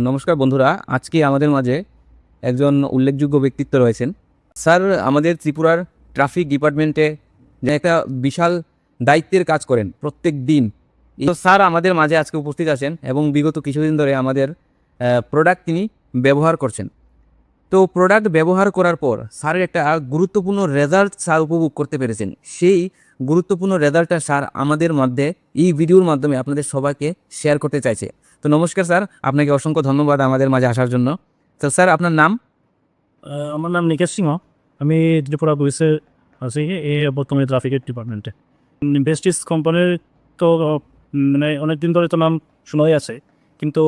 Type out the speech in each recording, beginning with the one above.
নমস্কার বন্ধুরা, আজকে আমাদের মাঝে একজন উল্লেখযোগ্য ব্যক্তিত্ব রয়েছেন। স্যার, আমাদের ত্রিপুরার ট্রাফিক ডিপার্টমেন্টে একটা বিশাল দায়িত্বের কাজ করেন প্রত্যেক দিন। স্যার আমাদের মাঝে আজকে উপস্থিত আছেন এবং বিগত কিছুদিন ধরে আমাদের প্রোডাক্ট তিনি ব্যবহার করছেন। তো প্রোডাক্ট ব্যবহার করার পর স্যারের একটা গুরুত্বপূর্ণ রেজাল্ট স্যার উপভোগ করতে পেরেছেন। সেই গুরুত্বপূর্ণ রেজাল্টটা স্যার আমাদের মধ্যে এই ভিডিওর মাধ্যমে আপনাদের সবাইকে শেয়ার করতে চাইছে। তো নমস্কার স্যার, আপনাকে অসংখ্য ধন্যবাদ আমাদের মাঝে আসার জন্য। তো স্যার, আপনার নাম? আমার নাম নিকেশ সিংহ। আমি ত্রিপুরা পুলিশে আছি, এই বর্তমানে ট্রাফিকের ডিপার্টমেন্টে ইনভেস্টিস কোম্পানির তো মানে অনেক দিন ধরে তো নাম শোনাই আছে, কিন্তু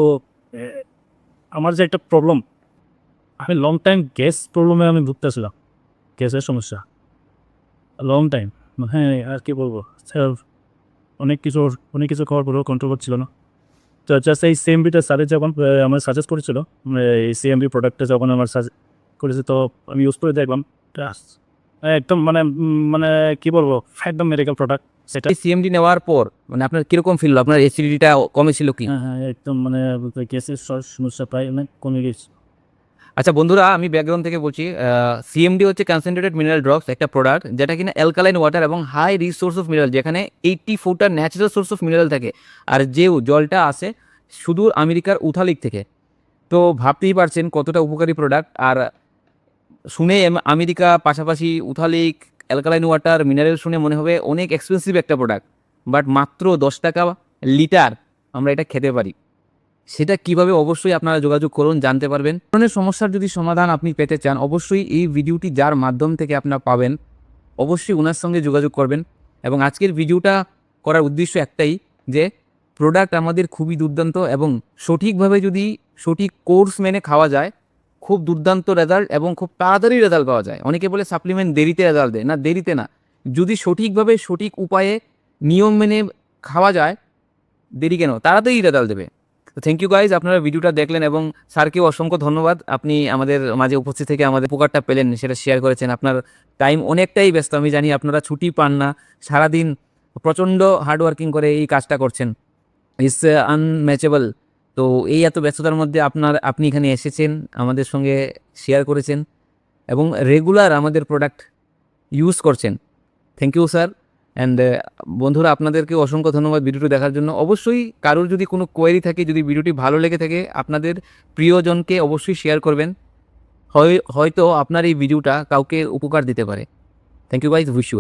আমার যে একটা প্রবলেম আমি লং টাইম গ্যাস প্রবলেমে আমি ভুগতেছিলাম, গ্যাসের সমস্যা লং টাইম হ্যাঁ আর কি বলব? স্যার অনেক কিছু অনেক কিছু খাওয়ার পরেও কন্ট্রোল করছিল না। তো জাস্ট এই সিএমবিটা স্যারের যখন আমার সাজেস্ট করেছিল এই সিএমবি প্রোডাক্টটা যখন আমার সাজেস্ট করেছে তো আমি ইউজ করে দেখলাম একদম মানে মানে কি বলব একদম মেডিকেল প্রোডাক্ট সেটা। এই সিএমডি নেওয়ার পর মানে আপনার কীরকম ফিল আপনার অ্যাসিডিটিটা কমেছিল কি? হ্যাঁ হ্যাঁ একদম মানে গ্যাসের সমস্যা প্রায় অনেক কমে গেছে। আচ্ছা বন্ধুরা, আমি ব্যাকগ্রাউন্ড থেকে বলছি সিএমডি হচ্ছে কনসেন্ট্রেটেড মিনারেল ড্রপস একটা প্রোডাক্ট যেটা কিনা অ্যালকালাইন ওয়াটার এবং হাই রিসোর্স অফ মিনারেল যেখানে এইটটি ফোরটা ন্যাচারাল সোর্স অফ মিনারেল থাকে। আর যে জলটা আসে সুদূর আমেরিকার উথালিক থেকে। তো ভাবতেই পারছেন কতটা উপকারী প্রোডাক্ট আর শুনে আমেরিকা পাশাপাশি উথালিক অ্যালকালাইন ওয়াটার মিনারেল শুনে মনে হবে অনেক এক্সপেন্সিভ একটা প্রোডাক্ট বাট মাত্র দশ টাকা লিটার আমরা এটা খেতে পারি। সেটা কীভাবে অবশ্যই আপনারা যোগাযোগ করুন, জানতে পারবেন। ধরনের সমস্যার যদি সমাধান আপনি পেতে চান, অবশ্যই এই ভিডিওটি যার মাধ্যম থেকে আপনারা পাবেন, অবশ্যই ওনার সঙ্গে যোগাযোগ করবেন। এবং আজকের ভিডিওটা করার উদ্দেশ্য একটাই যে প্রোডাক্ট আমাদের খুবই দুর্দান্ত এবং সঠিকভাবে যদি সঠিক কোর্স মেনে খাওয়া যায়, খুব দুর্দান্ত রেজাল্ট এবং খুব তাড়াতাড়ি রেজাল্ট পাওয়া যায়। অনেকে বলে সাপ্লিমেন্ট দেরিতে রেজাল্ট দেয়। না, দেরিতে না। যদি সঠিকভাবে সঠিক উপায়ে নিয়ম মেনে খাওয়া যায়, দেরি কেন? তাড়াতাড়ি রেজাল্ট দেবে। তো থ্যাংক ইউ গাইজ আপনারা ভিডিওটা দেখলেন এবং স্যারকেও অসংখ্য ধন্যবাদ। আপনি আমাদের মাঝে উপস্থিত থেকে আমাদের উপকারটা পেলেন, সেটা শেয়ার করেছেন। আপনার টাইম অনেকটাই ব্যস্ত, আমি জানি আপনারা ছুটি পান না, সারাদিন প্রচণ্ড হার্ডওয়ার্কিং করে এই কাজটা করছেন। ইটস আনম্যাচেবল তো এই এত ব্যস্ততার মধ্যে আপনার, আপনি এখানে এসেছেন, আমাদের সঙ্গে শেয়ার করেছেন এবং রেগুলার আমাদের প্রোডাক্ট ইউজ করছেন। থ্যাংক ইউ স্যার অ্যান্ড বন্ধুরা, আপনাদেরকে অসংখ্য ধন্যবাদ ভিডিওটি দেখার জন্য। অবশ্যই কারোর যদি কোনো কোয়েরি থাকে, যদি ভিডিওটি ভালো লেগে থাকে, আপনাদের প্রিয়জনকে অবশ্যই শেয়ার করবেন। হয়, হয়তো আপনার এই ভিডিওটা কাউকে উপকার দিতে পারে। Thank you guys wish you